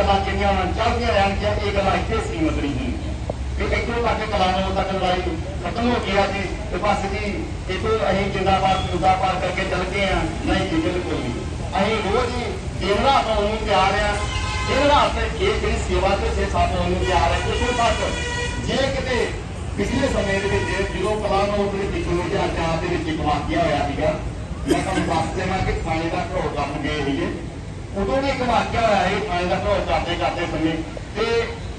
ਗੱਲਾਂ ਜਿਹੜੀਆਂ ਚੱਲਦੀਆਂ ਰਹਿਣਗੀਆਂ ਇਹ ਗੱਲਾਂ ਇੱਥੇ ਸੀਮਤ ਨਹੀਂ ਕਿ ਇੱਥੋਂ ਤੱਕ ਕਲਾਮੋਂ ਤੱਕ ਲੜਾਈ ਖਤਮ ਹੋ ਗਈ ਜੀ ਤੇ ਬਸ ਜੀ ਇੱਥੋਂ ਅਸੀਂ ਜਿੰਦਾਬਾਦ, ਮੁਰਦਾਬਾਦ ਕਰਕੇ ਚੱਲ ਗਏ ਆ ਨਹੀਂ ਜੀ, ਬਿਲਕੁਲ ਨਹੀਂ। ਅਸੀਂ ਰੋਜ਼ ਹੀ ਦਿਨ ਰਾਤ ਨੂੰ ਤਿਆਰ ਆ ਦਿਨ ਰਾਤ ਇਹ ਜਿਹੜੀ ਸੇਵਾ ਤੇ ਸੇ ਸਾਥ ਨੂੰ ਤਿਆਰ ਹੈ ਇੱਥੋਂ ਤੱਕ ਜੇ ਕਿਤੇ ਪਿਛਲੇ ਸਮੇਂ ਦੇ ਵਿੱਚ ਜਦੋਂ ਕਲਾਮੋਂ ਦੇ ਵਿੱਚ 2004 ਦੇ ਵਿੱਚ ਵਾਕਿਆ ਹੋਇਆ ਸੀਗਾ, ਮੈਂ ਤੁਹਾਨੂੰ ਦੱਸ ਦੇਵਾਂ ਕਿ ਥਾਣੇ ਦਾ ਘਰੋਂ ਕੰਮ ਗਏ ਸੀਗੇ। ਉਦੋਂ ਵੀ ਇੱਕ ਵਾਕਿਆ ਹੋਇਆ ਸੀ ਥਾਣੇ ਦਾ ਘਰੋ ਕਰਦੇ ਕਰਦੇ ਸਮੇਂ, ਤੇ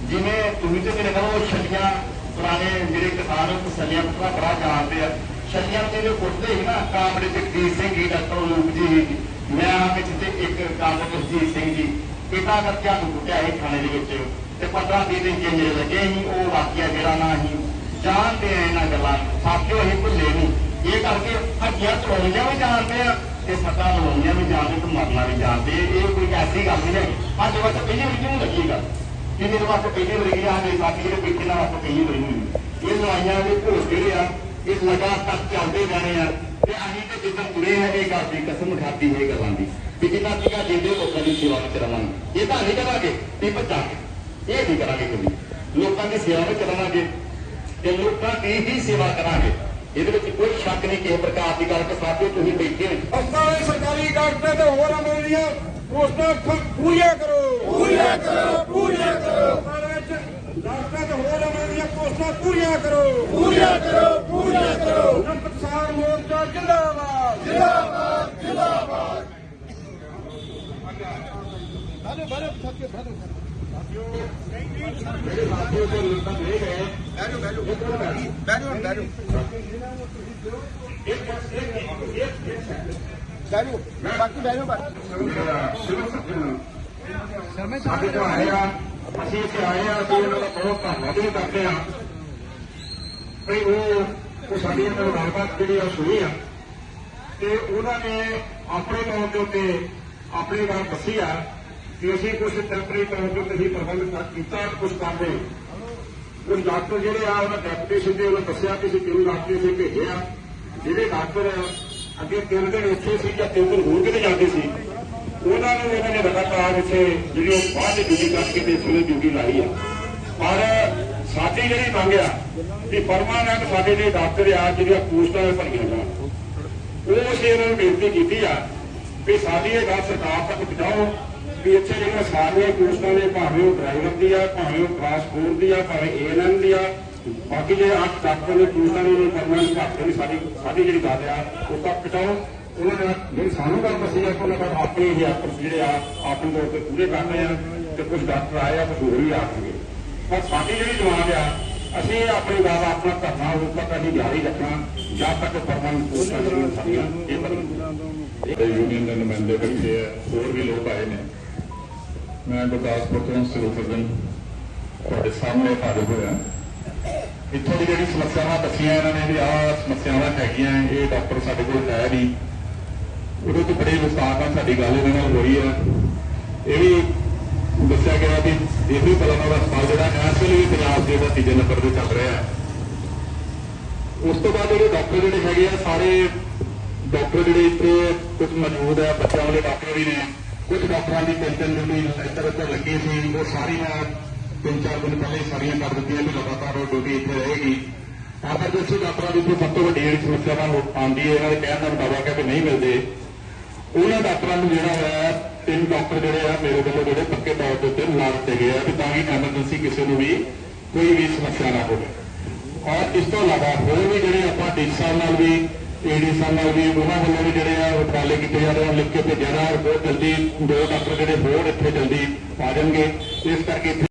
ਜਿਵੇਂ ਤੁਸੀਂ ਤੇ ਮੇਰੇ ਕੋਲ ਛੱਲੀਆਂ ਪੁਰਾਣੇ ਜਿਹੜੇ ਕਿਸਾਨ ਉਹ ਛੱਲੀਆਂ ਪੁੱਤਰਾ ਬੜਾ ਜਾਣਦੇ ਆ, ਛੱਲੀਆਂ ਤੇ ਜੋ ਕੁੱਟਦੇ ਸੀ ਨਾ ਕਾਮੜੇ ਚ ਜਗਦੀਪ ਸਿੰਘ ਜੀ, ਡਾਕਟਰ ਰੂਪ ਜੀ ਮੈਂ ਆ ਵਿੱਚ ਤੇ ਇੱਕ ਕਾਮੜੇ ਜਗਦੀਪ ਸਿੰਘ ਜੀ ਪਿਤਾ ਕਰਕੇ ਸਾਨੂੰ ਕੁੱਟਿਆ ਸੀ ਥਾਣੇ ਦੇ ਵਿੱਚ, ਤੇ ਪਤਾ ਵੀ ਦੇ ਜਿਹੜੇ ਲੱਗੇ ਸੀ, ਉਹ ਵਾਕਿਆ ਜਿਹੜਾ ਨਾ ਸੀ, ਜਾਣਦੇ ਆ ਇਹਨਾਂ ਗੱਲਾਂ ਨੂੰ। ਸਾਥੀਓ ਅਸੀਂ ਭੁੱਲੇ ਨਹੀਂ ਇਹ ਕਰਕੇ ਹੱਥੀਆਂ ਚਲਾਉਣੀਆਂ ਵੀ ਜਾਣਦੇ ਆ, ਤੇ ਸੱਟਾਂ ਲਵਾਉਣੀਆਂ ਵੀ ਜਾਣਦੇ ਤੇ ਮਰਨਾ ਵੀ ਜਾਣਦੇ, ਇਹ ਕੋਈ ਐਸੀ ਗੱਲ ਨਹੀਂ ਹੈ। ਅੱਜ ਵਾਰ ਪਹਿਲੀ ਵਾਰੀ ਕਿਉਂ ਲੱਗੇਗਾ ਕਿੰਨੇ ਦਿਨ ਵਾਸਤੇ ਪਹਿਲੀ ਵਾਰੀ ਗਿਆ ਨੇ ਸਾਥੀ ਜਿਹੜੇ ਪਿੱਛੇ ਨਾਲ ਵਾਸਤੇ ਪਹਿਲੀ ਵਾਰੀ ਨਹੀਂ। ਇਹ ਲੜਾਈਆਂ ਦੇ ਭੋਜ ਜਿਹੜੇ ਆ, ਇਹ ਲਗਾਤਾਰ ਚੱਲਦੇ ਰਹਿਣੇ ਆ। ਤੇ ਅਸੀਂ ਤੇ ਜਿੱਦਾਂ ਤੁਰੇ ਆ, ਇਹ ਗੱਲ ਦੀ ਕਸਮ ਖਾਦੀ ਹੈ ਗੱਲਾਂ ਦੀ। ਕਿ ਜਿੰਨਾ ਚਿਰ ਜਿੰਦੇ ਲੋਕਾਂ ਦੀ ਸੇਵਾ ਵਿੱਚ ਰਵਾਂਗੇ, ਇਹ ਤਾਂ ਨਹੀਂ ਕਰਾਂਗੇ, ਵੀ ਭੱਜਾਂਗੇ। ਇਹ ਨਹੀਂ ਕਰਾਂਗੇ ਕਦੀ। ਲੋਕਾਂ ਦੀ ਸੇਵਾ ਵਿੱਚ ਰਵਾਂਗੇ, ਤੇ ਲੋਕਾਂ ਦੀ ਹੀ ਸੇਵਾ ਕਰਾਂਗੇ। ਇਹਦੇ ਵਿੱਚ ਕੋਈ ਸ਼ੱਕ ਨਹੀਂ ਕਿਸੇ ਪ੍ਰਕਾਰ ਦੀ ਗੱਲ ਕਿ ਸਾਥੀਓ ਤੁਸੀਂ ਬੈਠੇ ਹੋ ਹਸਪਤਾਲ ਸਰਕਾਰੀ ਡਾਕਟਰ ਤੇ ਹੋਰ ਅਮਲ ਦੀਆਂ ਪੋਸਟਾਂ ਖ- ਪੂਰੀਆਂ ਕਰੋ ਪੂਰੀਆਂ ਕਰੋ ਪੂਰੀਆਂ ਕਰੋ ਡਾਕਟਰ ਤੇ ਹੋਰ ਅਮਲ ਦੀਆਂ ਪੋਸਟਾਂ ਪੂਰੀਆਂ ਕਰੋ ਪੂਰੀਆਂ ਕਰੋ ਪੂਰੀਆਂ ਕਰੋ ਕਿਸਾਨ ਮੋਰਚਾ ਜਿੰਦਾਬਾਦ ਜਿੰਦਾਬਾਦ ਜਿੰਦਾਬਾਦ ਬਾਰੇ ਬਾਰੇ ਥੱਕੇ ਬਾਰੇ ਸਾਥੀਓ ਜੋ ਲੋਕਾਂ ਦੇ ਗਏ ਬੈਠੋ ਬੈਠੋ ਬੈਠੋ ਬੈਠੋ ਬੈਠੋ ਬਾਕੀ ਬੈਠੋ ਸਾਡੇ ਤੋਂ ਆਏ ਆ ਅਸੀਂ ਇੱਥੇ ਆਏ ਆ ਅਸੀਂ ਉਹਨਾਂ ਦਾ ਬਹੁਤ ਧੰਨਵਾਦ ਵੀ ਕਰਦੇ ਆ ਵੀ ਉਹ ਸਾਡੀ ਨਾਲ ਗੱਲਬਾਤ ਜਿਹੜੀ ਆ ਸੁਣੀ ਆ ਤੇ ਉਹਨਾਂ ਨੇ ਆਪਣੇ ਤੌਰ ਦੇ ਉੱਤੇ ਆਪਣੀ ਗੱਲ ਦੱਸੀ ਆ ਕਿ ਅਸੀਂ ਕੁਝ ਟੈਂਪਰੇਰੀ ਤੌਰ ਤੇ ਉੱਤੇ ਹੀ ਪ੍ਰਬੰਧ ਕੀਤਾ ਕੁਝ ਕਰਦੇ ਕੁਝ ਡਾਕਟਰ ਜਿਹੜੇ ਆ, ਉਹਨਾਂ ਡੈਪੂਟੇਸ਼ਨ ਦੇ ਉਹਨਾਂ ਦੱਸਿਆ ਕਿ ਅਸੀਂ ਕਿਉਂ ਡਾਕਟਰ ਇੱਥੇ ਭੇਜੇ ਆ। ਜਿਹੜੇ ਡਾਕਟਰ ਅੱਗੇ ਤਿੰਨ ਦਿਨ ਇੱਥੇ ਸੀ ਜਾਂ ਤਿੰਨ ਦਿਨ ਹੋਰ ਕਿਤੇ ਜਾਂਦੇ ਸੀ, ਉਹਨਾਂ ਨੂੰ ਉਹਨਾਂ ਨੇ ਲਗਾਤਾਰ ਇੱਥੇ ਜਿਹੜੀ ਉਹ ਬਾਅਦ ਦੀ ਡਿਊਟੀ ਕਰਕੇ ਤੇ ਇੱਥੇ ਡਿਊਟੀ ਲਾਈ ਆ। ਪਰ ਸਾਡੀ ਜਿਹੜੀ ਮੰਗ ਆ ਕਿ ਪਰਮਾਨੈਂਟ ਸਾਡੇ ਜਿਹੜੇ ਡਾਕਟਰ ਆ, ਜਿਹੜੀਆਂ ਪੋਸਟਾਂ ਦੇ ਭਰੀਆਂ ਜਾਣ, ਉਹ ਅਸੀਂ ਇਹਨਾਂ ਨੂੰ ਬੇਨਤੀ ਕੀਤੀ ਆ ਵੀ ਸਾਡੀ ਇਹ ਗੱਲ ਸਰਕਾਰ ਤੱਕ ਪਹੁੰਚਾਓ ਵੀ ਇੱਥੇ ਜਿਹੜੀਆਂ ਸਾਰੀਆਂ ਪੋਸਟਾਂ ਨੇ, ਭਾਵੇਂ ਉਹ ਡਰਾਈਵਰ ਦੀ ਆ, ਭਾਵੇਂ ਉਹ ਟਰਾਂਸਪੋਰਟ ਦੀ ਆ, ਭਾਵੇਂ ਏਐਨਐਮ ਦੀ ਆ, ਬਾਕੀ ਜਿਹੜੇ ਅੱਠ ਡਾਕਟਰ ਨੇ ਪੋਸਟਾਂ ਨੇ, ਉਹਨਾਂ ਪਰਮਾਨੈਂਟ ਘੱਟ ਨਹੀਂ, ਸਾਡੀ ਸਾਡੀ ਜਿਹੜੀ ਗੱਲ ਆ, ਉਹ ਤੱਕ ਪਹੁੰਚਾਓ। ਉਹਨਾਂ ਨੇ ਜਿਹੜੀ ਸਾਨੂੰ ਗੱਲ ਦੱਸੀ ਆ ਉਹਨਾਂ ਦਾ ਆਪਣੇ ਇਹ ਆਪਸ ਜਿਹੜੇ ਆ ਆਪਣੇ ਤੌਰ ਤੇ ਪੂਰੇ ਕਰ ਰਹੇ ਆ ਤੇ ਕੁਝ ਡਾਕਟਰ ਆਏ ਆ ਕੁਝ ਹੋਰ ਵੀ ਆ ਸਕਦੇ ਪਰ ਸਾਡੀ ਜਿਹੜੀ ਜਵਾਬ ਆ ਅਸੀਂ ਆਪਣੀ ਗੱਲ ਆਪਣਾ ਧਰਨਾ ਉਦੋਂ ਤੱਕ ਅਸੀਂ ਜਾਰੀ ਰੱਖਣਾ ਜਦ ਤੱਕ ਪਰਮਾਨੈਂਟ ਪੋਸਟਾਂ ਜਿਹੜੀਆਂ ਸਾਡੀਆਂ ਇਹ ਯੂਨੀਅਨ ਦੇ ਨੁਮਾਇੰਦੇ ਬੈਠੇ ਆ ਹੋਰ ਵੀ ਲੋਕ ਆਏ ਨੇ। ਮੈਂ ਗੁਰਦਾਸਪੁਰ ਤੋਂ ਸਰੂਪਗਨ ਤੁਹਾਡੇ ਸਾਹਮਣੇ ਹਾਜ਼ਰ ਹੋਇਆ। ਇੱਥੋਂ ਦੀ ਜਿਹੜੀ ਸਮੱਸਿਆਵਾਂ ਦੱਸੀਆਂ ਇਹਨਾਂ ਨੇ ਵੀ ਆਹ ਸਮੱਸਿਆਵਾਂ ਹੈਗੀਆਂ ਇਹ ਡਾਕਟਰ ਸਾਡੇ ਕੋਲ ਹੈ ਨਹੀਂ। ਉਹਦੇ ਤੋਂ ਬੜੇ ਵਿਸਤਾਰ ਨਾਲ ਸਾਡੀ ਗੱਲ ਇਹਨਾਂ ਨਾਲ ਹੋਈ ਹੈ ਇਹ ਵੀ ਦੱਸਿਆ ਗਿਆ ਵੀ ਇਹ ਵੀ ਬਲਨੌਰ ਹਸਪਤਾਲ ਜਿਹੜਾ ਇਸ ਵੇਲੇ ਵੀ ਪੰਜਾਬ ਦੇ ਤੀਜੇ ਨੰਬਰ ਤੇ ਚੱਲ ਰਿਹਾ ਹੈ। ਉਸ ਤੋਂ ਬਾਅਦ ਜਿਹੜੇ ਡਾਕਟਰ ਜਿਹੜੇ ਹੈਗੇ ਆ, ਸਾਰੇ ਡਾਕਟਰ ਜਿਹੜੇ ਇੱਥੇ ਕੁਝ ਮੌਜੂਦ ਹੈ ਬੱਚਿਆਂ ਵਾਲੇ ਡਾਕਟਰ ਵੀ ਨੇ। ਕੁਝ ਡਾਕਟਰਾਂ ਦੀ ਪੈਨਸ਼ਨ ਡਿਊਟੀ ਇੱਧਰ ਉੱਧਰ ਲੱਗੀ ਸੀ। ਉਹ ਸਾਰੀਆਂ ਤਿੰਨ ਚਾਰ ਦਿਨ ਪਹਿਲੇ ਸਾਰੀਆਂ ਕਰ ਦਿੱਤੀਆਂ ਵੀ ਲਗਾਤਾਰ ਉਹ ਡਿਊਟੀ ਇੱਥੇ ਰਹੇਗੀ। ਐਮਰਜੈਂਸੀ ਡਾਕਟਰਾਂ ਦੀ ਇੱਥੇ ਸਭ ਤੋਂ ਵੱਡੀ ਜਿਹੜੀ ਸਮੱਸਿਆ ਨਾਲ ਆਉਂਦੀ ਹੈ। ਇਹਨਾਂ ਦੇ ਕਹਿਣ ਦਾ ਮੁਤਾਬਕ ਹੈ ਕਿ ਨਹੀਂ ਮਿਲਦੇ। ਉਹਨਾਂ ਡਾਕਟਰਾਂ ਨੂੰ ਜਿਹੜਾ ਹੈ ਤਿੰਨ ਡਾਕਟਰ ਜਿਹੜੇ ਆ, ਮੇਰੇ ਵੱਲੋਂ ਜਿਹੜੇ ਪੱਕੇ ਤੌਰ ਦੇ ਉੱਤੇ ਲਾ ਦਿੱਤੇ ਗਏ ਆ ਕਿ ਤਾਂ ਕਿ ਐਮਰਜੈਂਸੀ ਕਿਸੇ ਨੂੰ ਵੀ ਕੋਈ ਵੀ ਸਮੱਸਿਆ ਨਾ ਹੋਵੇ। ਔਰ ਇਸ ਤੋਂ ਇਲਾਵਾ ਹੋਰ ਵੀ ਜਿਹੜੇ ਆਪਾਂ ਡੀ ਸਾਹਿਬ ਨਾਲ ਵੀ ਏਡੀ ਸਾਹਿਬ ਨਾਲ ਵੀ, ਉਹਨਾਂ ਵੱਲੋਂ ਵੀ ਜਿਹੜੇ ਆ ਉਪਰਾਲੇ ਕੀਤੇ ਜਾ ਰਹੇ ਹਨ ਲਿਖ ਕੇ ਭੇਜਿਆ ਜਾ ਬਹੁਤ ਜਲਦੀ ਦੋ ਡਾਕਟਰ ਜਿਹੜੇ ਹੋਰ ਇੱਥੇ ਜਲਦੀ ਆ ਜਾਣਗੇ। ਇਸ ਕਰਕੇ ਇੱਥੇ